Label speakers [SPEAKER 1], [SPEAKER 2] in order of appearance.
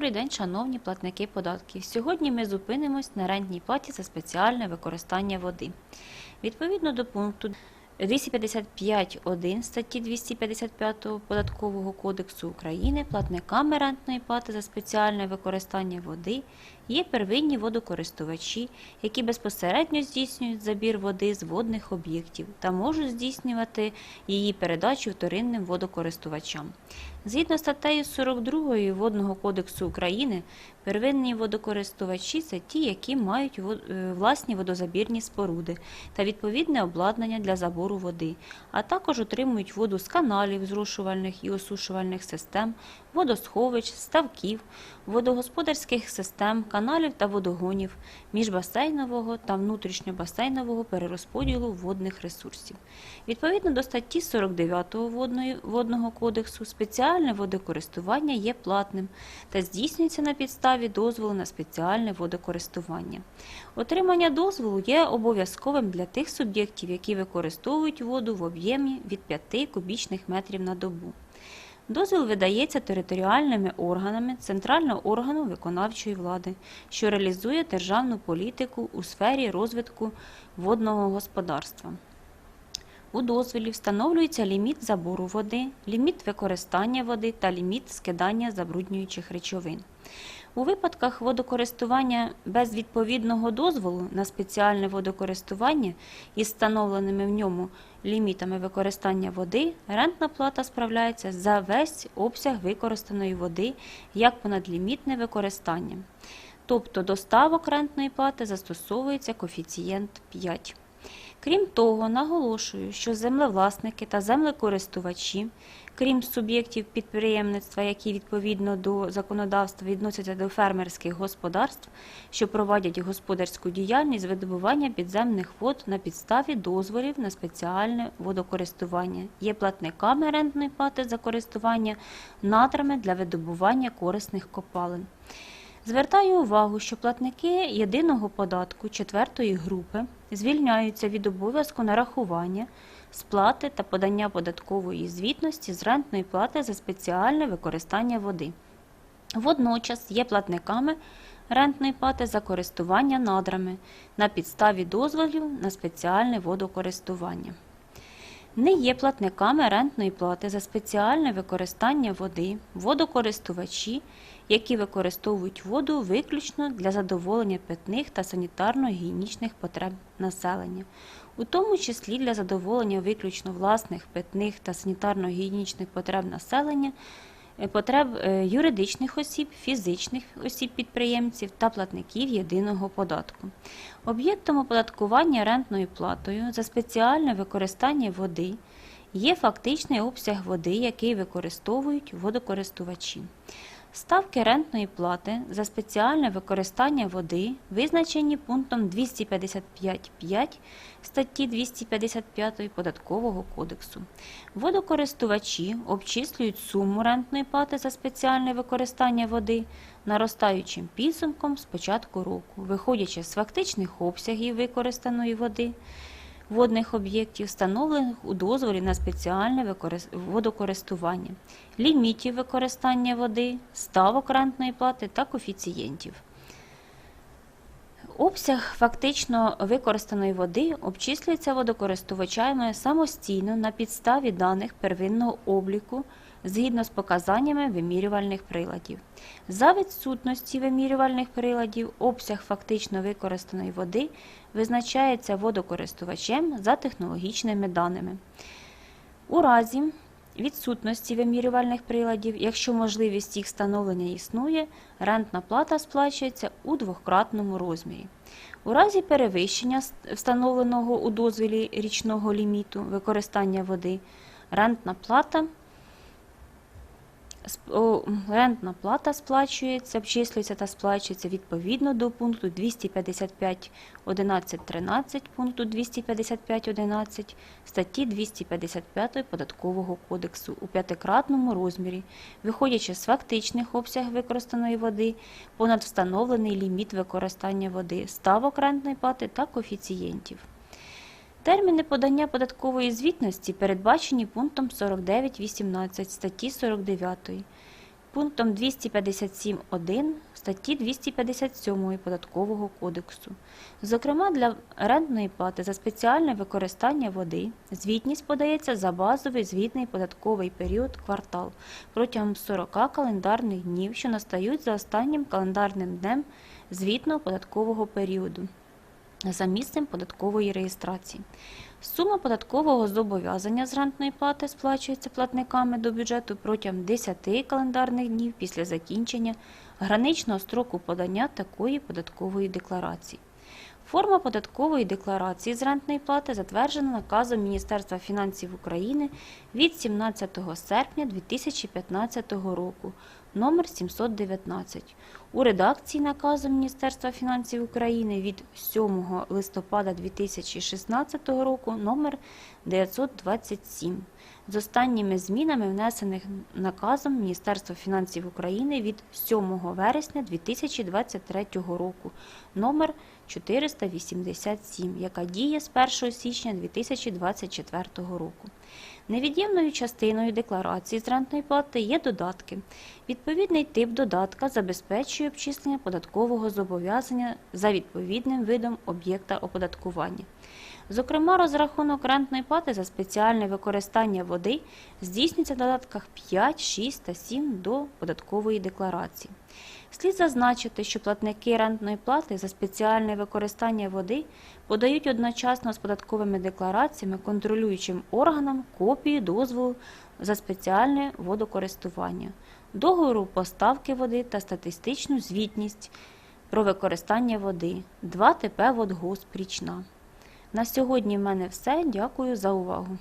[SPEAKER 1] Добрий день, шановні платники податків. Сьогодні ми зупинимось на рентній платі за спеціальне використання води. Відповідно до пункту 255.1 статті 255 Податкового кодексу України платниками рентної плати за спеціальне використання води є первинні водокористувачі, які безпосередньо здійснюють забір води з водних об'єктів та можуть здійснювати її передачу вторинним водокористувачам. Згідно статтею 42 Водного кодексу України, первинні водокористувачі це ті, які мають е, власні водозабірні споруди та відповідне обладнання для забору води, а також отримують воду з каналів, зрушувальних і осушувальних систем, водосховищ, ставків, водогосподарських систем, каналів та водогонів, міжбасейнового та внутрішньобасейнового перерозподілу водних ресурсів. Відповідно до статті 49 водної, Водного кодексу, спеціальне водокористування є платним та здійснюється на підставі дозволу на спеціальне водокористування. Отримання дозволу є обов'язковим для тих суб'єктів, які використовують воду в об'ємі від 5 кубічних метрів на добу. Дозвіл видається територіальними органами центрального органу виконавчої влади, що реалізує державну політику у сфері розвитку водного господарства. У дозволі встановлюється ліміт забору води, ліміт використання води та ліміт скидання забруднюючих речовин. У випадках водокористування без відповідного дозволу на спеціальне водокористування із встановленими в ньому лімітами використання води, рентна плата справляється за весь обсяг використаної води як понадлімітне використання. Тобто до ставок рентної плати застосовується коефіцієнт 5. Крім того, наголошую, що землевласники та землекористувачі, крім суб'єктів підприємництва, які відповідно до законодавства відносяться до фермерських господарств, що проводять господарську діяльність видобування підземних вод на підставі дозволів на спеціальне водокористування, є платниками рентної плати за користування надрами для видобування корисних копалин. Звертаю увагу, що платники єдиного податку четвертої групи звільняються від обов'язку нарахування, сплати та подання податкової звітності з рентної плати за спеціальне використання води. Водночас є платниками рентної плати за користування надрами на підставі дозволів на спеціальне водокористування не є платниками рентної плати за спеціальне використання води, водокористувачі, які використовують воду виключно для задоволення питних та санітарно-гігієнічних потреб населення, у тому числі для задоволення виключно власних питних та санітарно-гігієнічних потреб населення, потреб е, юридичних осіб, фізичних осіб підприємців та платників єдиного податку. Об'єктом оподаткування рентною платою за спеціальне використання води є фактичний обсяг води, який використовують водокористувачі. Ставки рентної плати за спеціальне використання води визначені пунктом 255.5 статті 255 Податкового кодексу. Водокористувачі обчислюють суму рентної плати за спеціальне використання води наростаючим підсумком з початку року, виходячи з фактичних обсягів використаної води водних об'єктів, встановлених у дозволі на спеціальне водокористування, лімітів використання води, ставок рентної плати та коефіцієнтів. Обсяг фактично використаної води обчислюється водокористувачами самостійно на підставі даних первинного обліку згідно з показаннями вимірювальних приладів. За відсутності вимірювальних приладів обсяг фактично використаної води визначається водокористувачем за технологічними даними. У разі відсутності вимірювальних приладів, якщо можливість їх встановлення існує, рентна плата сплачується у двократному розмірі. У разі перевищення встановленого у дозвілі річного ліміту використання води, рентна плата Рентна плата сплачується, обчислюється та сплачується відповідно до пункту 255.11.13 пункту 255.11 статті 255 Податкового кодексу у п'ятикратному розмірі, виходячи з фактичних обсяг використаної води, понад встановлений ліміт використання води, ставок рентної плати та коефіцієнтів. Терміни подання податкової звітності передбачені пунктом 49.18 статті 49. пунктом 257.1 статті 257 Податкового кодексу. Зокрема, для рентної плати за спеціальне використання води звітність подається за базовий звітний податковий період квартал протягом 40 календарних днів, що настають за останнім календарним днем звітного податкового періоду за місцем податкової реєстрації. Сума податкового зобов'язання з рентної плати сплачується платниками до бюджету протягом 10 календарних днів після закінчення граничного строку подання такої податкової декларації. Форма податкової декларації з рентної плати затверджена наказом Міністерства фінансів України від 17 серпня 2015 року номер 719 у редакції наказу Міністерства фінансів України від 7 листопада 2016 року номер 927 з останніми змінами, внесених наказом Міністерства фінансів України від 7 вересня 2023 року номер 487, яка діє з 1 січня 2024 року. Невід'ємною частиною декларації з плати є додатки. Відповідний тип додатка забезпечує обчислення податкового зобов'язання за відповідним видом об'єкта оподаткування. Зокрема, розрахунок рентної плати за спеціальне використання води здійснюється в додатках 5, 6 та 7 до податкової декларації. Слід зазначити, що платники рентної плати за спеціальне використання води подають одночасно з податковими деклараціями контролюючим органам копії дозволу за спеціальне водокористування, договору поставки води та статистичну звітність про використання води 2 ТП «Водгосп Річна». На сьогодні в мене все. Дякую за увагу.